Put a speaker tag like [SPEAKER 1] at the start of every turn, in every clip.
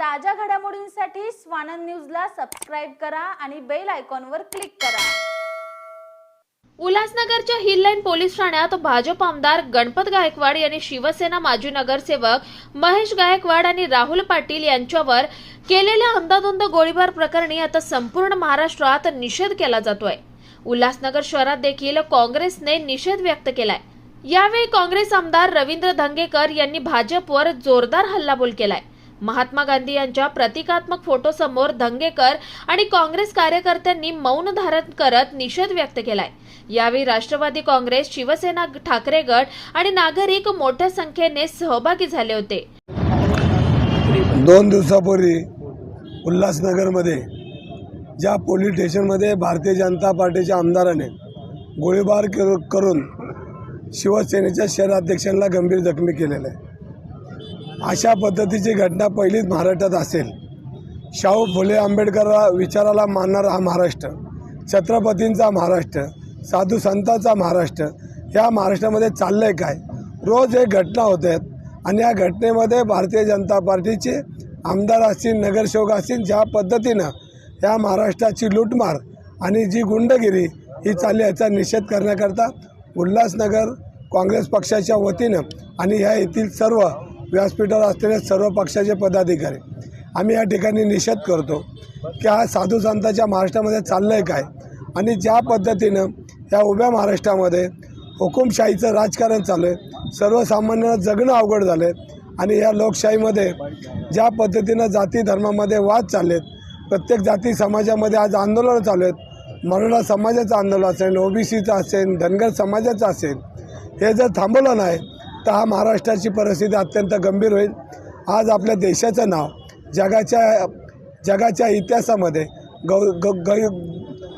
[SPEAKER 1] ताज्या घडामोडींसाठी स्वानंद न्यूजला सबस्क्राईब करा आणि बेल आयकॉनवर क्लिक करा.
[SPEAKER 2] उल्हासनगरच्या हिल लाईन पोलीस ठाण्यात भाजप आमदार गणपत गायकवाड यांनी शिवसेना माजी नगरसेवक महेश गायकवाड आणि राहुल पाटील यांच्यावर केलेल्या अंदाधुंद गोळीबार प्रकरणी आता संपूर्ण महाराष्ट्रात निषेध केला जातोय. उल्हासनगर शहरात देखील काँग्रेसने निषेध व्यक्त केलाय. यावेळी काँग्रेस आमदार रवींद्र धंगेकर यांनी भाजपवर जोरदार हल्लाबोल केलाय. महात्मा गांधी यांच्या प्रतिकात्मक फोटोसमोर धंगेकर आणि काँग्रेस कार्यकर्त्यांनी मौन धारण करत निषेध व्यक्त केलाय. यावेळी राष्ट्रवादी काँग्रेस शिवसेना ठाकरे गट आणि नागरिक मोठ्या संख्येने सहभागी झाले होते.
[SPEAKER 3] दोन दिवसापूर्वी उल्हासनगरमध्ये ज्या पोलीस स्टेशनमध्ये भारतीय जनता पार्टीच्या आमदाराने गोळीबार कर- करून शिवसेनेच्या शहराध्यक्षांना गंभीर जखमी केलेलं आहे. अशा पद्धतीची घटना पहिलीच महाराष्ट्रात असेल. शाहू फुले आंबेडकर विचाराला मानणारा हा महाराष्ट्र. छत्रपतींचा महाराष्ट्र साधू संतांचा महाराष्ट्र या महाराष्ट्रामध्ये चाललं आहे काय? रोज एक घटना होत आहेत आणि या घटनेमध्ये भारतीय जनता पार्टीचे आमदार असतील नगरसेवक असतील ज्या पद्धतीनं या महाराष्ट्राची लूटमार आणि जी गुंडगिरी ही चालली याचा निषेध करण्याकरता उल्हासनगर काँग्रेस पक्षाच्या वतीनं आणि ह्या येथील सर्व व्यासपीठावर असलेले सर्व पक्षाचे पदाधिकारी. आम्ही या ठिकाणी निषेध करतो की हा साधू संतांच्या महाराष्ट्रामध्ये चाललं आहे काय? आणि ज्या पद्धतीनं या उभ्या महाराष्ट्रामध्ये हुकुमशाहीचं राजकारण चालू आहे सर्वसामान्यांना जगणं अवघड झालं आहे आणि या लोकशाहीमध्ये ज्या पद्धतीनं जाती धर्मामध्ये वाद चाललेत प्रत्येक जाती समाजामध्ये आज आंदोलनं चालू आहेत. मराठा समाजाचं आंदोलन असेल ओबीसीचं असेल धनगर समाजाचं असेल हे जर थांबवलं नाही तर हा महाराष्ट्राची परिस्थिती अत्यंत गंभीर होईल. आज आपल्या देशाचं नाव जगाच्या जगाच्या इतिहासामध्ये गौ ग ग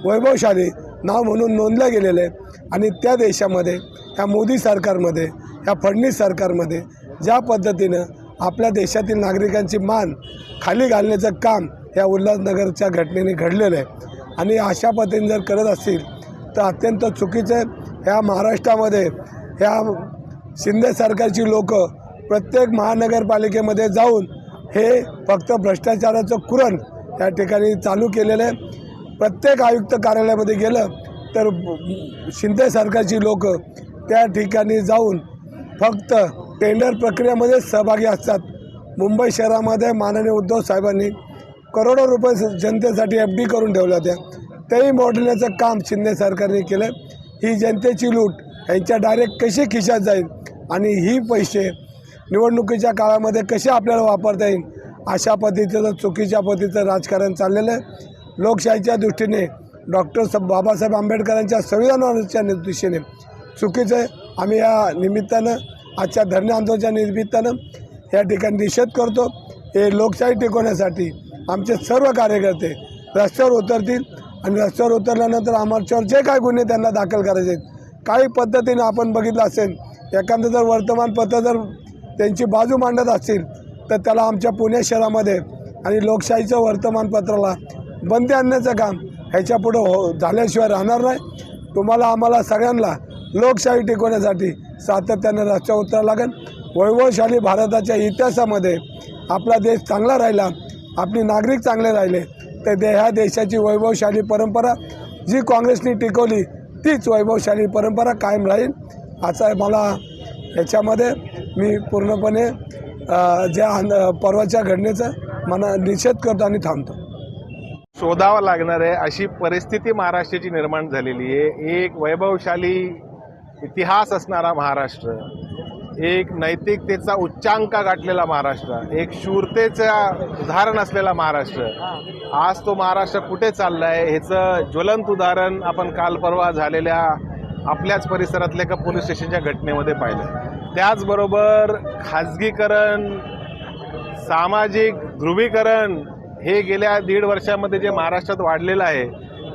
[SPEAKER 3] वैभवशाली नाव म्हणून नोंदलं गेलेलं आहे. आणि त्या देशामध्ये ह्या मोदी सरकारमध्ये ह्या फडणवीस सरकारमध्ये ज्या पद्धतीनं आपल्या देशातील नागरिकांची मान खाली घालण्याचं काम ह्या उल्हासनगरच्या घटनेने घडलेलं आहे. आणि अशा पद्धतीने जर करत असतील तर अत्यंत चुकीचं ह्या महाराष्ट्रामध्ये ह्या शिंदे सरकारची लोक प्रत्येक महानगरपालिकेमध्ये जाऊन हे फक्त भ्रष्टाचाराचं कुरण या ठिकाणी चालू केलेलं आहे. प्रत्येक आयुक्त कार्यालयामध्ये गेलं तर शिंदे सरकारची लोक त्या ठिकाणी जाऊन फक्त टेंडर प्रक्रियेमध्ये सहभागी असतात. मुंबई शहरामध्ये माननीय उद्धव साहेबांनी करोडो रुपये जनतेसाठी एफ डी करून ठेवल्या होत्या. तेही मोडण्याचं काम शिंदे सरकारने केलं. ही जनतेची लूट यांच्या डायरेक्ट कशी खिशात जाईल? आणि ही पैसे निवडणुकीच्या काळामध्ये कसे आपल्याला वापरता येईल अशा पद्धतीचं चुकीच्या पद्धतीचं राजकारण चाललेलं आहे. लोकशाहीच्या दृष्टीने डॉक्टर सब बाबासाहेब आंबेडकरांच्या संविधानाच्या दृष्टीने चुकीचं आहे. आम्ही या निमित्तानं आजच्या धरणे आंदोलनाच्या निमित्तानं या ठिकाणी निषेध करतो. हे लोकशाही टिकवण्यासाठी आमचे सर्व कार्यकर्ते रस्त्यावर उतरतील आणि रस्त्यावर उतरल्यानंतर आमच्यावर जे काय गुन्हे त्यांना दाखल करायचे आहेत काही पद्धतीनं आपण बघितलं असेल एखादं जर वर्तमानपत्र जर त्यांची बाजू मांडत असतील तर त्याला आमच्या पुणे शहरामध्ये आणि लोकशाहीचं वर्तमानपत्राला बंदी आणण्याचं काम ह्याच्यापुढं हो झाल्याशिवाय राहणार नाही. तुम्हाला आम्हाला सगळ्यांना लोकशाही टिकवण्यासाठी सातत्यानं रस्त्यावर उतरावं लागेल. वैभवशाली भारताच्या इतिहासामध्ये आपला देश चांगला राहिला आपले नागरिक चांगले राहिले तर दे ह्या देशाची वैभवशाली परंपरा जी काँग्रेसने टिकवली तीच वैभवशाली परंपरा कायम राहील. असा मला याच्यामध्ये मी पूर्णपणे ज्या आंद- परवाच्या घटनेचा मला निषेध करतो आणि थांबतो.
[SPEAKER 4] शोधावं लागणार आहे अशी परिस्थिती महाराष्ट्राची निर्माण झालेली आहे. एक वैभवशाली इतिहास असणारा महाराष्ट्र एक नैतिकतेचा उच्चांक गाठलेला महाराष्ट्र एक शूरतेचा उदाहरण असलेला महाराष्ट्र. आज तो महाराष्ट्र कुठे चाललाय? ह्याचं ज्वलंत उदाहरण आपण काल परवा झालेल्या आपल्याच परिसरातल्या एका पोलीस स्टेशनच्या घटनेमध्ये पाहिलं. त्याचबरोबर खाजगीकरण सामाजिक ध्रुवीकरण हे गेल्या दीड वर्षामध्ये जे महाराष्ट्रात वाढलेलं आहे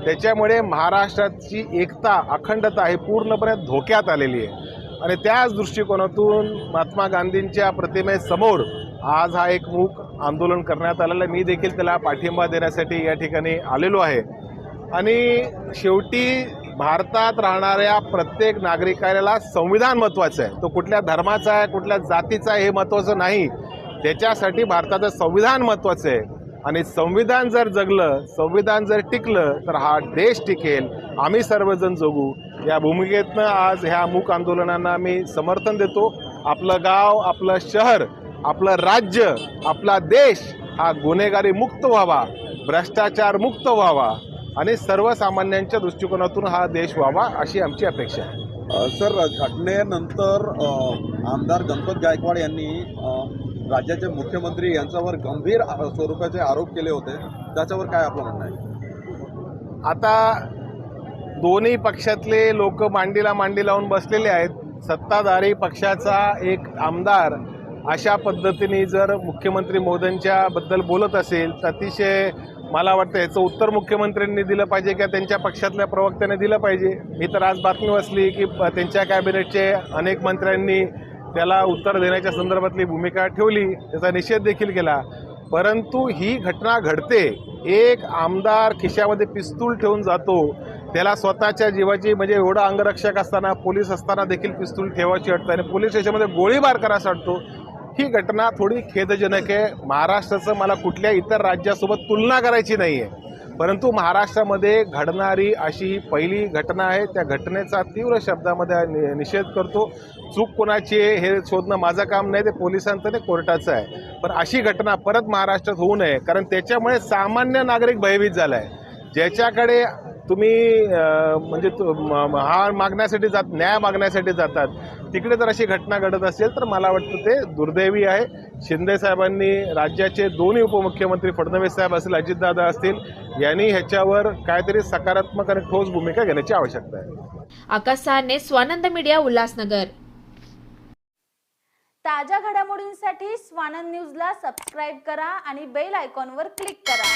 [SPEAKER 4] त्याच्यामुळे महाराष्ट्राची एकता अखंडता हे पूर्णपणे धोक्यात आलेली आहे. आणि त्याच दृष्टिकोनातून महात्मा गांधींच्या प्रतिमेसमोर आज हा एक मूक आंदोलन करण्यात आलेलं आहे. मी देखील त्याला पाठिंबा देण्यासाठी या ठिकाणी आलेलो आहे. आणि शेवटी भारतात राहणाऱ्या प्रत्येक नागरिकाला संविधान महत्त्वाचं आहे. तो कुठल्या धर्माचा आहे कुठल्या जातीचा आहे हे महत्त्वाचं नाही. त्याच्यासाठी भारताचं संविधान महत्त्वाचं आहे. आणि संविधान जर जगलं संविधान जर टिकलं तर हा देश टिकेल. आम्ही सर्वजण जगू. या भूमिकेतनं आज ह्या मूक आंदोलनांना मी समर्थन देतो. आपलं गाव आपलं शहर आपलं राज्य आपला देश हा गुन्हेगारी मुक्त व्हावा भ्रष्टाचार मुक्त व्हावा. आणि सर्वसामान्यांच्या दृष्टिकोनातून हा देश व्हावा अशी आमची अपेक्षा आहे.
[SPEAKER 5] सर घटनेनंतर आमदार गणपत गायकवाड यांनी राज्याचे मुख्यमंत्री यांच्यावर गंभीर स्वरूपाचे आरोप केले होते. त्याच्यावर काय आपलं म्हणणं आहे?
[SPEAKER 4] आता दोन्ही पक्षातले लोक मांडीला मांडी लावून बसलेले आहेत. सत्ताधारी पक्षाचा एक आमदार अशा पद्धतीने जर मुख्यमंत्री मोदींच्या बद्दल बोलत असेल तर अतिशय मला वाटतं याचं उत्तर मुख्यमंत्र्यांनी दिलं पाहिजे किंवा त्यांच्या पक्षातल्या प्रवक्त्याने दिलं पाहिजे. मी तर आज बातमी वाचली की त्यांच्या कॅबिनेटचे अनेक मंत्र्यांनी त्याला उत्तर देण्याच्या संदर्भातली भूमिका ठेवली त्याचा निषेध देखील केला. परंतु ही घटना घडते. एक आमदार खिशामध्ये पिस्तूल ठेवून जातो. त्याला स्वतःच्या जीवाची म्हणजे एवढं अंगरक्षक असताना पोलीस असताना देखील पिस्तूल ठेवायची वाटतं आणि पोलीस स्टेशनमध्ये गोळीबार करायचा वाटतो ही घटना थोडी खेदजनक आहे. महाराष्ट्राचं मला कुठल्या इतर राज्यासोबत तुलना करायची नाही आहे परंतु महाराष्ट्रामध्ये घडणारी अशी ही पहिली घटना आहे. त्या घटनेचा तीव्र शब्दामध्ये नि- निषेध करतो. चूक कोणाची आहे हे शोधणं माझं काम नाही. ते पोलिसांचं ते कोर्टाचं आहे. पण अशी घटना परत महाराष्ट्रात होऊ नये. कारण त्याच्यामुळे सामान्य नागरिक भयभीत झाला आहे ज्याच्याकडे तुम्ही म्हणजे हा मागण्यासाठी जात न्याय मागण्यासाठी जातात. तिकडे जर अशी घटना घडत असेल तर मला वाटतं ते दुर्दैवी आहे. शिंदे साहेबांनी राज्याचे दोन्ही उपमुख्यमंत्री फडणवीस साहेब असतील अजितदादा असतील यांनी ह्याच्यावर काहीतरी सकारात्मक आणि ठोस भूमिका घेण्याची आवश्यकता आहे.
[SPEAKER 2] आकाश सहाने स्वानंद मीडिया उल्हासनगर.
[SPEAKER 1] ताज्या घडामोडींसाठी स्वानंद न्यूजला सबस्क्राईब करा आणि बेल आयकॉनवर क्लिक करा.